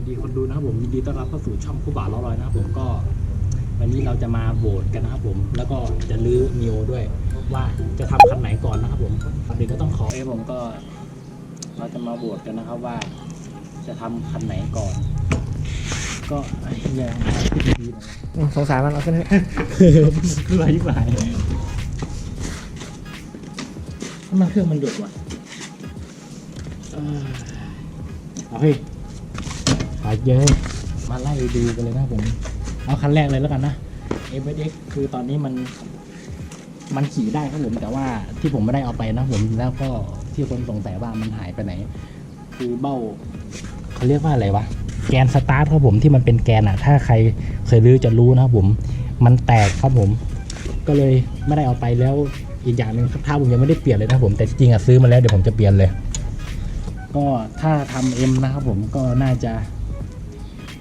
วัสดีคนดูนะครับผมยินดีต้อนรับเข้าสู่ช่องคู่บ่าวล้อลอยนะครับผมก็ วันนี้เราจะมาโหวตกันนะครับผมแล้วก็จะลื้อมีโอด้วย ว่าจะทำคันไหนก่อนนะครับผมก่อนอื่นก็ต้องขอให้ผมก็ เราจะมาโหวตกันนะครับว่า จะทำคันไหนก่อน ก็ไอ้เหี้ยังขึ้นดีนะอืมสงสารมันเอาขึ้นเถอะคืออะไรที่ไหนถ้ามันเครื่องมันหยุดว่ะเออเอาเฮ้ย ขายเยอะมาไล่ดูกันเลยนะผม เอาคันแรกเลยแล้วกันนะ f x คือตอนนี้มัน มันขี่ได้ครับผมแต่ว่าที่ผมไม่ได้เอาไปนะผมแล้วก็ที่คนสงสัยว่ามันหายไปไหน คือเบ้าเขาเรียกว่าอะไรวะแกนสตาร์ทครับผมที่มันเป็นแกนอะถ้าใครเคยรื้อจะรู้นะครับผมมันแตกครับผม ก็เลยไม่ได้เอาไปแล้วอีกอย่างหนึ่งถ้าผมยังไม่ได้เปลี่ยนเลยนะผมแต่จริงอะซื้อมาแล้วเดี๋ยวผมจะเปลี่ยนเลย ก็ถ้าทำเอ็มนะครับผมก็น่าจะ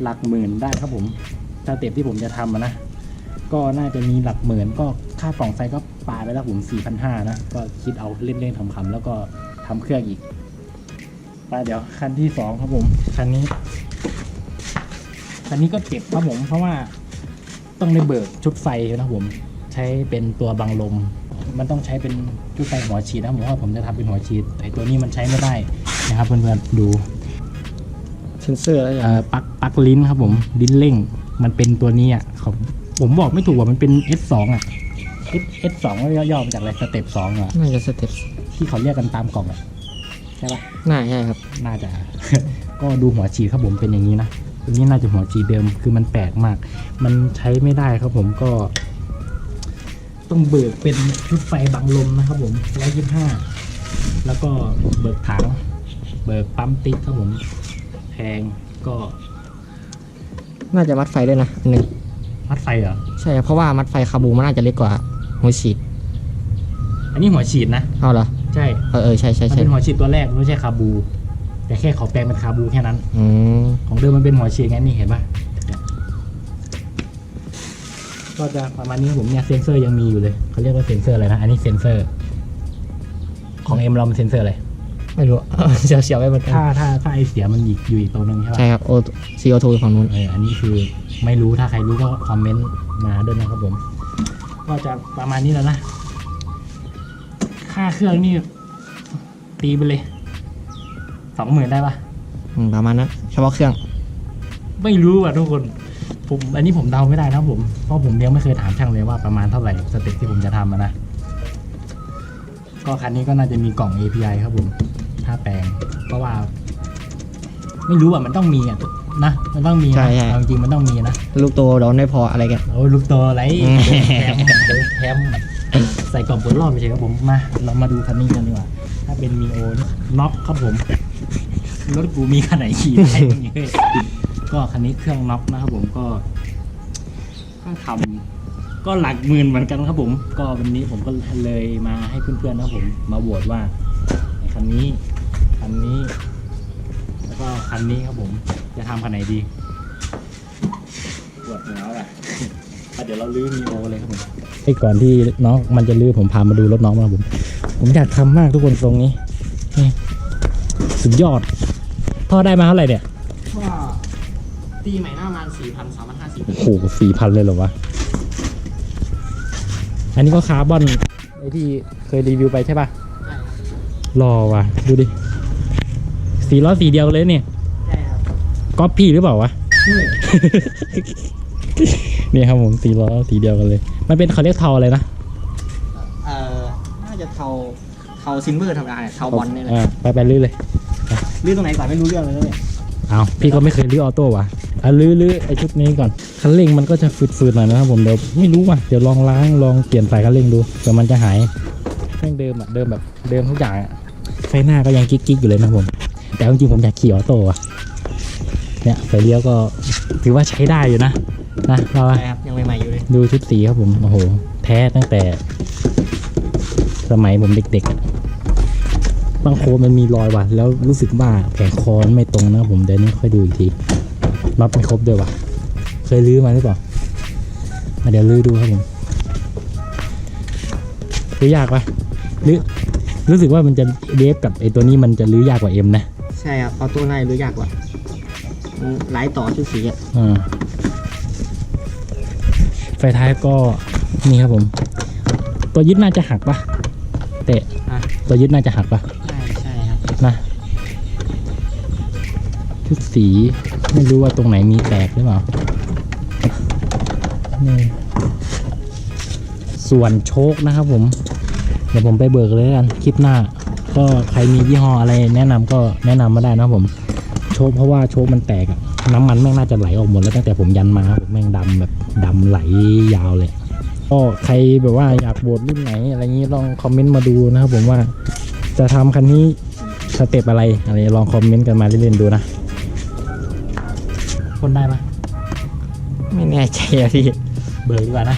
หลักหมื่นได้ครับผมถ้าเต็ปที่ผมจะทำนะก็น่าจะมีหลักหมื่นก็ค่ากล่องไฟก็ปาไปแล้วผม 4 5 0 0นะก็คิดเอาเล่นๆขำๆแล้วก็ทำเครื่องอีกไปเดี๋ยวคันที่สองครับผมคันนี้คันนี้ก็เจ็บครับผม เพราะว่าต้องได้เบิกชุดไฟนะผม ใช้เป็นตัวบังลม มันต้องใช้เป็นชุดไฟหัวฉีดนะผมว่าผมจะทำเป็นหัวฉีดแต่ตัวนี้มันใช้ไม่ได้นะครับเพื่อนๆดู นเซอร์แล้วอย่างเอ่อปลั๊กปลั๊กลิ้นครับผมลิ้นเร่ง มันเป็นตัวนี้อะเขาผมบอกไม่ถูกว่ามันเป็น S2 อะ S S2 ก็ย่อๆมาจากอะไรสเต็ปสองอะน่าจะสเต็ปที่เขาเรียกกันตามกล่องอะใช่ปะ น่าใช่ครับ น่าจะ ก็ดูหัวฉีดครับผมเป็นอย่างนี้นะตัวนี้น่าจะหัวฉีดเดิมคือมันแปลกมาก มันใช้ไม่ได้ครับผมก็ ต้องเบิกเป็นชุดไฟบังลมนะครับผมร้อยยี่ห้าแล้วก็เบิกถังเบิกปั๊มติ๊กครับผมแพ งก็น่าจะมัดไฟด้วยนะอันหนึ่งมัดไฟเหรอ ใช่ครับเพราะว่ามัดไฟคาบูมันน่าจะเล็กกว่าหัวฉีด อันนี้หัวฉีดนะเอาเหรอใช่เออเออใช่ใช่มันใช่เป็นหัวฉีดตัวแรกไม่ใช่คาบู แต่แค่เขาแปลงเป็นคาบูแค่นั้น อืมของเดิมมันเป็นหัวฉีดไงนี่เห็นปะเนี่ยก็จะประมาณนี้ครับผมเนี่ยเซนเซอร์ยังมีอยู่เลยเขาเรียกว่าเซนเซอร์อะไรนะอันนี้เซนเซอร์ ของเอ็มเรามันเซนเซอร์อะไร ไม่รู้ เสียวเสียวๆไปเหมือนกันถ้าถ้าถ้าไอเสียมันอีกอยู่อีกตัวหนึงใช่ปะใช่ครับโอซีโอทูฝั่งนู้นเอออันนี้คือไม่รู้ถ้าใครรู้ก็คอมเมนต์มาด้วยนะครับผม ก็จะประมาณนี้แล้วนะ ค่าเครื่องนี่ ตีไปเลยสองหมื่นได้ปะอืมประมาณนั้นเฉพาะเครื่อง ไม่รู้อะทุกคนผมอันนี้ผมเดาไม่ได้นะผม เพราะผมยังไม่เคยถามช่างเลยว่าประมาณเท่าไหร่สเต็ปที่ผมจะทำอะนะ ก็คันนี้ก็น่าจะมีกล่อง API ครับผม ถ้าแปลง เพราะว่า ไม่รู้อะมันต้องมีอะนะมันต้องมีนะเอาจริงๆมันต้องมีนะลูกโตโดนไม่พออะไรกัน โอ้ยลูกตัวอะไรอืมแถมเดี๋ยวแถมใส่กล่องผลรอบไปเฉยครับผมมาเรามาดูคันนี้กันดีกว่า ถ้าเป็นมีโอน็อกครับผมรถกูมีคันไหนขี่ได้บ้างเนี่ยก็คันนี้เครื่องน็อกนะครับผมก็ถ้าทำก็หลักหมื่นเหมือนกันครับผม ก็วันนี้ผมก็เลยมาให้เพื่อนๆนะครับผม มาโหวตว่าไอ้คันนี้ คันนี้ แล้วก็คันนี้ครับผม จะทำคันไหนดีปวดหัวอะเดี๋ยวเราลื้อมีโอเลยครับผมไอ้ก่อนที่น้องมันจะลื้อผมพามาดูรถน้องมาครับผม ผมอยากทำมากทุกคนทรงนี้นี่สุดยอดพ่อได้มาเท่าไหร่เนี่ยก็ตีใหม่หน้ามันสี่พันสามพันห้าสิบโอ้โหสี่พันเลยเหรอวะ อันนี้ก็คาร์บอนไอที่เคยรีวิวไปใช่ปะรอว่ะ ดูดิ สีล้อสีเดียวเลยเนี่ยใช่ครับก๊อปปี้หรือเปล่าวะ นี่ครับผมสีล้อสีเดียวกันเลย มันเป็นเขาเรียกเทาอะไรนะเอ่อน่าจะเทาเทาซินเวอร์ธรรมดาเนี่ยเทาบอลเนี่ยแหละอ่าไปไปลื้อเลยลื้อตรงไหนก่อนไม่รู้เรื่องเลยนะเนี่ยเอาพี่ก็ไม่เคยลื้อออโต้ว่ะอะลื้อลื้อไอชุดนี้ก่อนคันเร่งมันก็จะฝืดๆหน่อยนะครับผมเดี๋ยวไม่รู้ว่ะเดี๋ยวลองล้างลองเปลี่ยนสายคันเร่งดูเผื่อมันจะหายแม่งเดิมอะเดิมแบบเดิมทุกอย่างอะไฟหน้าก็ยังกิ๊กๆอยู่เลยนะครับผม แต่เอาจริงๆผมอยากขี่ออโต้อะเนี่ยไฟเลี้ยวก็ถือว่าใช้ได้อยู่นะนะเราใช่ครับยังใหม่ๆอยู่เลยดูชุดสีครับผมโอ้โห แท้ตั้งแต่ สมัยผมเด็กๆอะบางโคนมันมีรอยว่ะแล้วรู้สึกว่าแผงคอมันไม่ตรงนะครับผมเดี๋ยวนี้ค่อยดูอีกทีน็อตไม่ครบด้วยว่ะ เคยรื้อมาหรือเปล่ามาเดี๋ยวรื้อดูครับผมรื้อยากปะรื้อรู้สึกว่ามันจะเดฟกับไอตัวนี้มันจะรื้อยากกว่าเอ็มนะ ใช่ครับเอาตัวในรื้อยากกว่ามันหลายต่อชุดสีอะอ่าไฟท้ายก็นี่ครับผม ตัวยึดน่าจะหักปะเตะอะตัวยึดน่าจะหักปะใช่ใช่ครับนะชุดสีไม่รู้ว่าตรงไหนมีแตกหรือเปล่านี่ส่วนโชคนะครับผม เดี๋ยวผมไปเบิกเลยแล้วกันคลิปหน้า ก็ใครมียี่ห้ออะไรแนะนำก็แนะนำมาได้นะครับผมโชคเพราะว่าโชคมันแตกอะน้ำมันแม่งน่าจะไหลออกหมดแล้วตั้งแต่ผมยันมาครับผมแม่งดำแบบดำไหลยาวเลย ก็ใครแบบว่าอยากโบดรุ่นไหน อะไรอย่างนี้ลองคอมเมนต์มาดูนะครับผมว่าจะทำคันนี้สเต็ปอะไรอะไรลองคอมเมนต์กันมาเล่นๆดูนะคนได้ปะไม่แน่ใจอะพี่เบิกดีกว่านะ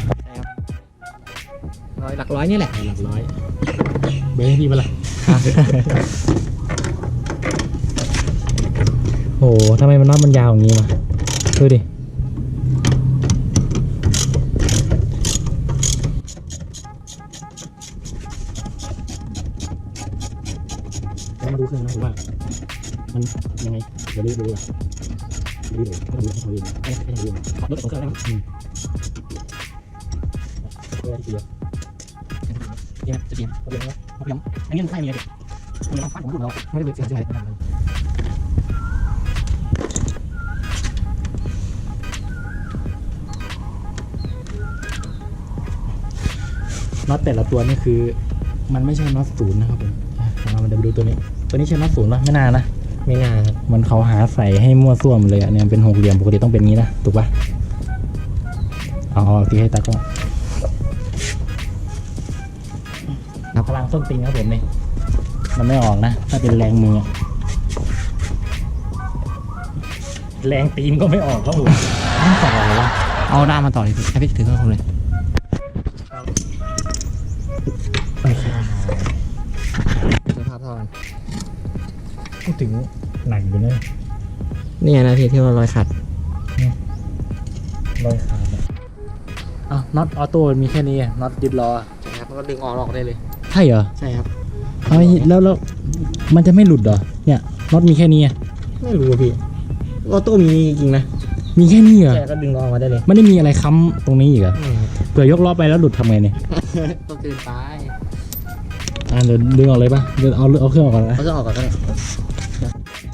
ร้อยหลักร้อยนี่แหละหลักร้อย เบิกให้พี่ปะล่ะ โอ้โหทำไมมันน็อตมันยาวอย่างนี้มาดูดิแล้วมาดูเครื่องนะว่ามันยังไงเดี๋ยวรีบดูอะรีบดูไม่ต้องดูให้เขาดูนะให้ให้เขาดูนะรถของเครื่องนะครับอืมเออที่เดียว เดี๋ยวจะเตรียมเอาเดี๋ยวนเอาเดี๋ยวอันนี้มันใช่ไหมเนี่ยมันยังฟัดผมดูแล้วไม่ได้เบิกเสียงอะไรขนาดนั้นน็อตแต่ละตัวนี่คือ มันไม่ใช่น็อตศูนย์นะครับผมเราเดี๋ยวไปดูตัวนี้ ตัวนี้ใช่น็อตศูนย์ปะไม่น่านะไม่น่าครับมันเขาหาใส่ให้มั่วซ่วมเลยอะเนี่ยเป็นหกเหลี่ยมปกติต้องเป็นงี้นะถูกปะเอาเอาตีให้ตากล้อง พลังส้นตีนครับผมนี่มันไม่ออกนะ ถ้าเป็นแรงมืออะแรงตีนก็ไม่ออกครับผมต้องต่อเหรอวะเอาด้ามมาต่อเลยพี่ให้พี่ถือเครื่องผมเลยไปค่ะถือภาพเท่ากันพูดถึงหนักอยู่นะนี่นะพี่ที่ว่ารอยขัดรอยขาดอะอ้าวน็อตออโต้มีแค่นี้อะน็อตยึดล้ออะใช่ครับแล้วก็ดึงออกออกได้เลย ใช่เหรอใช่ครับเอาแล้วแล้วมันจะไม่หลุดเหรอเนี่ยน็อตมีแค่นี้อะไม่รู้อะพี่ออโต้มีจริงๆนะมีแค่นี้เหรอใช่ก็ดึงออกมาได้เลยไม่ได้มีอะไรค้ำตรงนี้อีกเหรอเผื่อยกล้อไปแล้วหลุดทำไงเนี่ยก็เกินไปอ่าเดี๋ยวดึงออกเลยป่ะเดี๋ยวเอาเอาเครื่องออกก่อนนะเขาจะออกก่อนก็ได้เอาไปเด็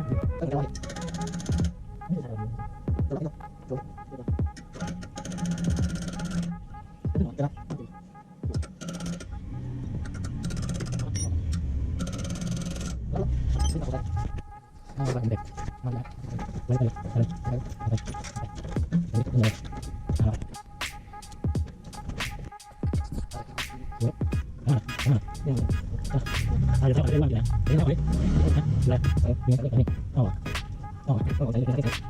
กมาแล้วไปเลยไปเลยไปเลยไปเลยไปเลยเอาเอาเอาเอาเดี๋ยวเอาเดี๋ยวเอาเดี๋ยวเอาเดี๋ยว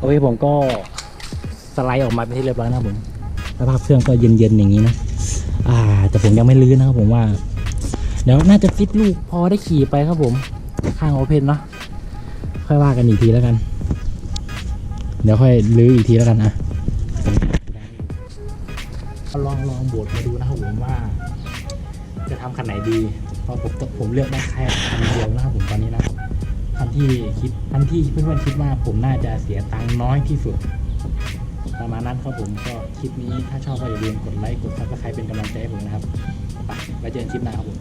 โอเคผมก็สไลด์ออกมาเป็นที่เรียบร้อยนะครับผมสภาพเครื่องก็เย็นๆอย่างนี้นะอ่า แต่ผมยังไม่ลื้อนะครับผมว่า เดี๋ยวน่าจะฟิตลูกพอได้ขี่ไปครับผมข้างโอเพนเนาะค่อยว่ากันอีกทีแล้วกัน เดี๋ยวค่อยลื้ออีกทีแล้วกันอะลองลองโบทมาดูนะครับผมว่า จะทำคันไหนดีเพราะผมผมเลือกได้แค่คันเดียวนะครับผมตอนนี้นะคั นที่คิดคันที่เพื่อนๆคิดว่าผมน่าจะเสียตังค์น้อยที่สุด ประมาณนั้นครับผมก็คลิปนี้ถ้าชอบก็อย่าลืมกดไลค์กดซับสไครป์เป็นกำลังใจให้ผมนะครับไปไว้เจอกันคลิปหน้าครับผม